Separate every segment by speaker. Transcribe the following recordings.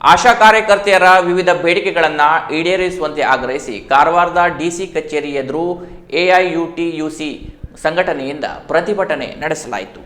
Speaker 1: ಆಶಾ ಕಾರ್ಯಕರ್ತೆಯರ ವಿವಿಧ ಬೇಡಿಕೆಗಳನ್ನು ಈಡೇರಿಸುವಂತೆ ಆಗ್ರಹಿಸಿ ಕಾರವಾರದ ಡಿಸಿ ಕಚೇರಿ ಎದುರು ಎಐಯುಟಿಯುಸಿ ಸಂಘಟನೆಯಿಂದ ಪ್ರತಿಭಟನೆ ನಡೆಸಲಾಯಿತು.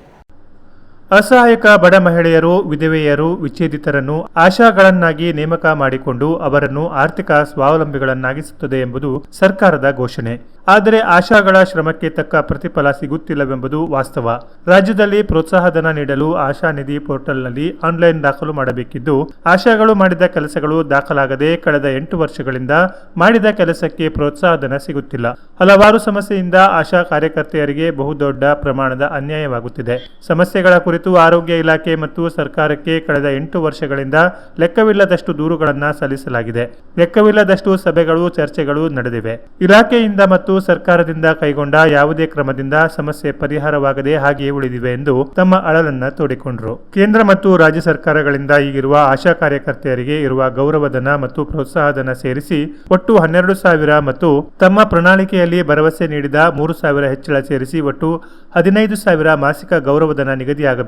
Speaker 2: ಅಸಹಾಯಕ ಬಡ ಮಹಿಳೆಯರು, ವಿಧವೆಯರು, ವಿಚ್ಛೇದಿತರನ್ನು ಆಶಾಗಳನ್ನಾಗಿ ನೇಮಕ ಮಾಡಿಕೊಂಡು ಅವರನ್ನು ಆರ್ಥಿಕ ಸ್ವಾವಲಂಬಿಗಳನ್ನಾಗಿಸುತ್ತದೆ ಎಂಬುದು ಸರ್ಕಾರದ ಘೋಷಣೆ. ಆದರೆ ಆಶಾಗಳ ಶ್ರಮಕ್ಕೆ ತಕ್ಕ ಪ್ರತಿಫಲ ಸಿಗುತ್ತಿಲ್ಲವೆಂಬುದು ವಾಸ್ತವ. ರಾಜ್ಯದಲ್ಲಿ ಪ್ರೋತ್ಸಾಹಧನ ನೀಡಲು ಆಶಾ ನಿಧಿ ಪೋರ್ಟಲ್ನಲ್ಲಿ ಆನ್ಲೈನ್ ದಾಖಲು ಮಾಡಬೇಕಿದ್ದು, ಆಶಾಗಳು ಮಾಡಿದ ಕೆಲಸಗಳು ದಾಖಲಾಗದೆ ಕಳೆದ ಎಂಟು ವರ್ಷಗಳಿಂದ ಮಾಡಿದ ಕೆಲಸಕ್ಕೆ ಪ್ರೋತ್ಸಾಹಧನ ಸಿಗುತ್ತಿಲ್ಲ. ಹಲವಾರು ಸಮಸ್ಯೆಯಿಂದ ಆಶಾ ಕಾರ್ಯಕರ್ತೆಯರಿಗೆ ಬಹುದೊಡ್ಡ ಪ್ರಮಾಣದ ಅನ್ಯಾಯವಾಗುತ್ತಿದೆ. ಸಮಸ್ಯೆಗಳ ಕುರಿತು ಆರೋಗ್ಯ ಇಲಾಖೆ ಮತ್ತು ಸರ್ಕಾರಕ್ಕೆ ಕಳೆದ ಎಂಟು ವರ್ಷಗಳಿಂದ ಲೆಕ್ಕವಿಲ್ಲದಷ್ಟು ದೂರುಗಳನ್ನು ಸಲ್ಲಿಸಲಾಗಿದೆ. ಲೆಕ್ಕವಿಲ್ಲದಷ್ಟು ಸಭೆಗಳು, ಚರ್ಚೆಗಳು ನಡೆದಿವೆ. ಇಲಾಖೆಯಿಂದ ಮತ್ತು ಸರ್ಕಾರದಿಂದ ಕೈಗೊಂಡ ಯಾವುದೇ ಕ್ರಮದಿಂದ ಸಮಸ್ಯೆ ಪರಿಹಾರವಾಗದೆ ಹಾಗೆಯೇ ಉಳಿದಿವೆ ಎಂದು ತಮ್ಮ ಅಳಲನ್ನ ತೋಡಿಕೊಂಡರು. ಕೇಂದ್ರ ಮತ್ತು ರಾಜ್ಯ ಸರ್ಕಾರಗಳಿಂದ ಈಗಿರುವ ಆಶಾ ಕಾರ್ಯಕರ್ತೆಯರಿಗೆ ಇರುವ ಗೌರವಧನ ಮತ್ತು ಪ್ರೋತ್ಸಾಹಧನ ಸೇರಿಸಿ ಒಟ್ಟು ಹನ್ನೆರಡು ಸಾವಿರ ಮತ್ತು ತಮ್ಮ ಪ್ರಣಾಳಿಕೆಯಲ್ಲಿ ಭರವಸೆ ನೀಡಿದ ಮೂರು ಸಾವಿರ ಹೆಚ್ಚಳ ಸೇರಿಸಿ ಒಟ್ಟು ಹದಿನೈದು ಸಾವಿರ ಮಾಸಿಕ ಗೌರವಧನ ನಿಗದಿಯಾಗಬೇಕು.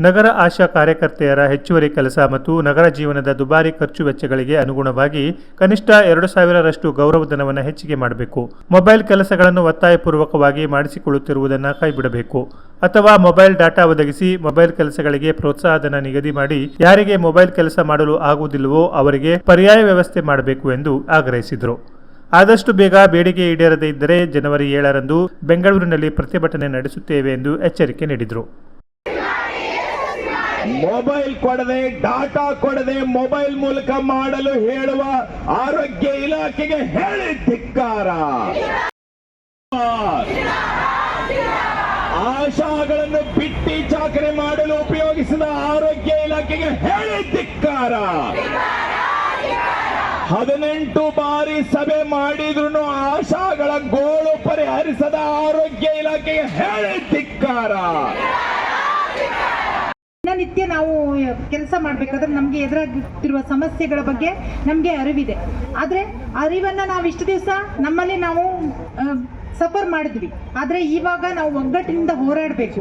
Speaker 2: ನಗರ ಆಶಾ ಕಾರ್ಯಕರ್ತೆಯರ ಹೆಚ್ಚುವರಿ ಕೆಲಸ ಮತ್ತು ನಗರ ಜೀವನದ ದುಬಾರಿ ಖರ್ಚು ವೆಚ್ಚಗಳಿಗೆ ಅನುಗುಣವಾಗಿ ಕನಿಷ್ಠ ಎರಡು ಸಾವಿರರಷ್ಟು ಗೌರವಧನವನ್ನು ಹೆಚ್ಚಿಗೆ ಮಾಡಬೇಕು. ಮೊಬೈಲ್ ಕೆಲಸಗಳನ್ನು ಒತ್ತಾಯಪೂರ್ವಕವಾಗಿ ಮಾಡಿಸಿಕೊಳ್ಳುತ್ತಿರುವುದನ್ನು ಕೈಬಿಡಬೇಕು. ಅಥವಾ ಮೊಬೈಲ್ ಡಾಟಾ ಒದಗಿಸಿ ಮೊಬೈಲ್ ಕೆಲಸಗಳಿಗೆ ಪ್ರೋತ್ಸಾಹಧನ ನಿಗದಿ ಮಾಡಿ ಯಾರಿಗೆ ಮೊಬೈಲ್ ಕೆಲಸ ಮಾಡಲು ಆಗುವುದಿಲ್ಲವೋ ಅವರಿಗೆ ಪರ್ಯಾಯ ವ್ಯವಸ್ಥೆ ಮಾಡಬೇಕು ಎಂದು ಆಗ್ರಹಿಸಿದರು. ಆದಷ್ಟು ಬೇಗ ಬೇಡಿಕೆ ಈಡೇರದೇ ಇದ್ದರೆ ಜನವರಿ ಏಳರಂದು ಬೆಂಗಳೂರಿನಲ್ಲಿ ಪ್ರತಿಭಟನೆ ನಡೆಸುತ್ತೇವೆ ಎಂದು ಎಚ್ಚರಿಕೆ ನೀಡಿದರು.
Speaker 3: ಮೊಬೈಲ್ ಕೊಡದೆ, ಡಾಟಾ ಕೊಡದೆ ಮೊಬೈಲ್ ಮೂಲಕ ಮಾಡಲು ಹೇಳುವ ಆರೋಗ್ಯ ಇಲಾಖೆಗೆ ಹೇಳಿ ಧಿಕ್ಕಾರ. ಆಶಾಗಳನ್ನು ಬಿಟ್ಟಿ ಚಾಕರಿ ಮಾಡಲು ಉಪಯೋಗಿಸಿದ ಆರೋಗ್ಯ ಇಲಾಖೆಗೆ ಹೇಳಿ ಧಿಕ್ಕಾರ. ಹದಿನೆಂಟು ಬಾರಿ ಸಭೆ ಮಾಡಿದ್ರು ಆಶಾಗಳ ಗೋಳು ಪರಿಹರಿಸದ ಆರೋಗ್ಯ ಇಲಾಖೆಗೆ ಹೇಳಿ ಧಿಕ್ಕಾರ.
Speaker 4: ದಿನನಿತ್ಯ ನಾವು ಕೆಲಸ ಮಾಡಬೇಕಾದ್ರೆ ನಮಗೆ ಎದುರಾಗುತ್ತಿರುವ ಸಮಸ್ಯೆಗಳ ಬಗ್ಗೆ ನಮಗೆ ಅರಿವಿದೆ. ಆದರೆ ಅರಿವನ್ನು ನಾವು ಇಷ್ಟು ದಿವಸ ನಮ್ಮಲ್ಲಿ ನಾವು ಸಫರ್ ಮಾಡಿದ್ವಿ. ಆದರೆ ಇವಾಗ ನಾವು ಒಗ್ಗಟ್ಟಿನಿಂದ ಹೋರಾಡಬೇಕು.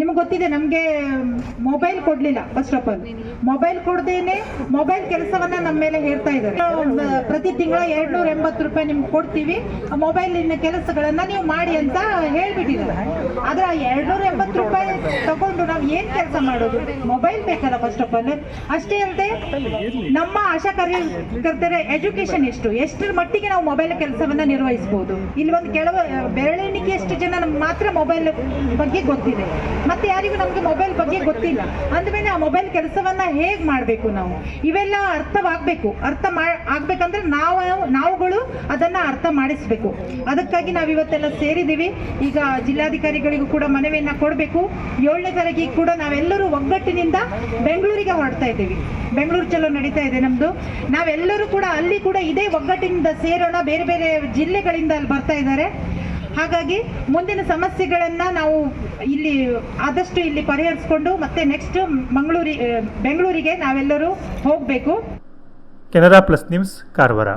Speaker 4: ನಿಮಗೆ ಗೊತ್ತಿದೆ, ನಮಗೆ ಮೊಬೈಲ್ ಕೊಡಲಿಲ್ಲ ಫಸ್ಟ್ ಆಫ್ ಆಲ್ ಮೊಬೈಲ್ ಕೊಡದೇನೆ ಮೊಬೈಲ್ ಕೆಲಸವನ್ನು ನಮ್ಮ ಮೇಲೆ ಹೇಳ್ತಾ ಇದ್ದಾರೆ. ಪ್ರತಿ ತಿಂಗಳ ಎರಡ್ನೂರ ಎಂಬತ್ತು ರೂಪಾಯಿ ನಿಮ್ಗೆ ಕೊಡ್ತೀವಿ. ಮೊಬೈಲಿನ ಕೆಲಸಗಳನ್ನು ನೀವು ಮಾಡಿ ಅಂತ ಹೇಳ್ಬಿಟ್ಟಿದ್ದಾರೆ. ಆದರೆ ಆ ಎರಡ್ನೂರ ಎಂಬತ್ತು ರೂಪಾಯಿ ತಗೊಂಡು ನಾವು ಏನ್ ಕೆಲಸ ಮಾಡೋದು? ಮೊಬೈಲ್ ಬೇಕಲ್ಲ ಫಸ್ಟ್ ಆಫ್ ಆಲ್ ಅಷ್ಟೇ ಅಲ್ಲದೆ ನಮ್ಮ ಆಶಾ ಕಾರ್ಯಕರ್ತರ ಎಜುಕೇಶನ್ ಎಷ್ಟು? ಎಷ್ಟರ ಮಟ್ಟಿಗೆ ನಾವು ಮೊಬೈಲ್ ಕೆಲಸವನ್ನ ನಿರ್ವಹಿಸಬಹುದು ಇಲ್ಲಿ ಒಂದು ಕೆಲವು ಬೆರಳೆಣಿಕೆಯಷ್ಟು ಜನ ನಮ್ಗೆ ಮಾತ್ರ ಮೊಬೈಲ್ ಬಗ್ಗೆ ಗೊತ್ತಿದೆ. ಮತ್ತೆ ಯಾರಿಗೂ ನಮ್ಗೆ ಮೊಬೈಲ್ ಬಗ್ಗೆ ಗೊತ್ತಿಲ್ಲ. ಅಂದಮೇಲೆ ಆ ಮೊಬೈಲ್ ಕೆಲಸವನ್ನ ಹೇಗ್ ಮಾಡ್ಬೇಕು ನಾವು? ಇವೆಲ್ಲ ಅರ್ಥವಾಗಬೇಕು. ಅರ್ಥ ಮಾ ಆಗ್ಬೇಕಂದ್ರೆ ನಾವು, ನಾವುಗಳು ಅದನ್ನ ಅರ್ಥ ಮಾಡಿಸ್ಬೇಕು. ಅದಕ್ಕಾಗಿ ನಾವು ಇವತ್ತೆಲ್ಲ ಸೇರಿದ್ದೀವಿ. ಈಗ ಜಿಲ್ಲಾಧಿಕಾರಿಗಳಿಗೂ ಕೂಡ ಮನವಿಯನ್ನ ಕೊಡಬೇಕು. ಏಳನೇ ತಾರೀಕಿಗೆ ಕೂಡ ನಾವೆಲ್ಲರೂ ಒಗ್ಗಟ್ಟಿನಿಂದ ಬೆಂಗಳೂರಿಗೆ ಹೊರಡ್ತಾ ಇದ್ದೀವಿ. ಬೆಂಗಳೂರು ಚಲೋ ನಡೀತಾ ಇದೆ ನಮ್ದು. ನಾವೆಲ್ಲರೂ ಕೂಡ ಅಲ್ಲಿ ಕೂಡ ಇದೇ ಒಗ್ಗಟ್ಟಿನಿಂದ ಸೇರೋಣ, ಬೇರೆ ಬೇರೆ ಜಿಲ್ಲೆಗಳಿಂದ ಅಲ್ಲಿ ಬರ್ತಾ ಇದ್ದಾರೆ. ಹಾಗಾಗಿ ಮುಂದಿನ ಸಮಸ್ಯೆಗಳನ್ನ ನಾವು ಇಲ್ಲಿ ಆದಷ್ಟು ಇಲ್ಲಿ ಪರಿಹರಿಸ್ಕೊಂಡು ಮತ್ತೆ ನೆಕ್ಸ್ಟ್ ಮಂಗಳೂರಿ ಬೆಂಗಳೂರಿಗೆ ನಾವೆಲ್ಲರೂ ಹೋಗಬೇಕು.
Speaker 2: Canara plus news, Karwar.